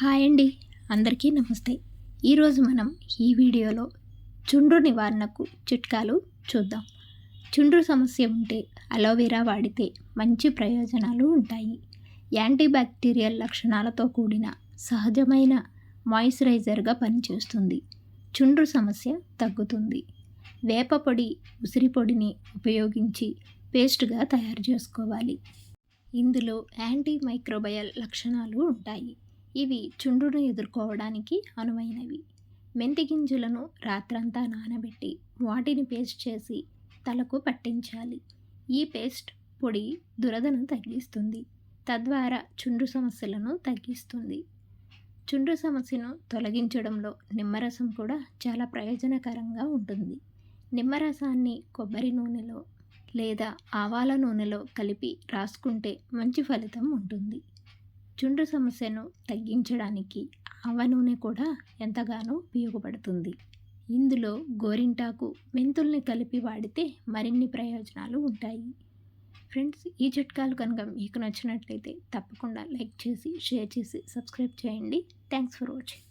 Hi అండి. అందరికీ నమస్తే. ఈరోజు మనం ఈ వీడియోలో చుండ్రు నివారణకు చిట్కాలు చూద్దాం. చుండ్రు సమస్య ఉంటే అలోవెరా వాడితే మంచి ప్రయోజనాలు ఉంటాయి. యాంటీబ్యాక్టీరియల్ లక్షణాలతో కూడిన సహజమైన మాయిశ్చరైజర్గా పనిచేస్తుంది. చుండ్రు సమస్య తగ్గుతుంది. వేప పొడి ఉసిరి పొడిని ఉపయోగించి పేస్ట్గా తయారు చేసుకోవాలి. ఇందులో యాంటీ మైక్రోబయల్ లక్షణాలు ఉంటాయి. ఇవి చుండ్రును ఎదుర్కోవడానికి అనువైనవి. మెంతి గింజలను రాత్రంతా నానబెట్టి వాటిని పేస్ట్ చేసి తలకు పట్టించాలి. ఈ పేస్ట్ పొడి దురదను తగ్గిస్తుంది. తద్వారా చుండ్రు సమస్యలను తగ్గిస్తుంది. చుండ్రు సమస్యను తొలగించడంలో నిమ్మరసం కూడా చాలా ప్రయోజనకరంగా ఉంటుంది. నిమ్మరసాన్ని కొబ్బరి నూనెలో లేదా ఆవాల నూనెలో కలిపి రాసుకుంటే మంచి ఫలితం ఉంటుంది. చుండ్రు సమస్యను తగ్గించడానికి ఆవ నూనె కూడా ఎంతగానో ఉపయోగపడుతుంది. ఇందులో గోరింటాకు మెంతుల్ని కలిపి వాడితే మరిన్ని ప్రయోజనాలు ఉంటాయి. ఫ్రెండ్స్ ఈ చిట్కాలు కనుక మీకు నచ్చినట్లయితే తప్పకుండా లైక్ చేసి షేర్ చేసి సబ్స్క్రైబ్ చేయండి. Thanks for watching.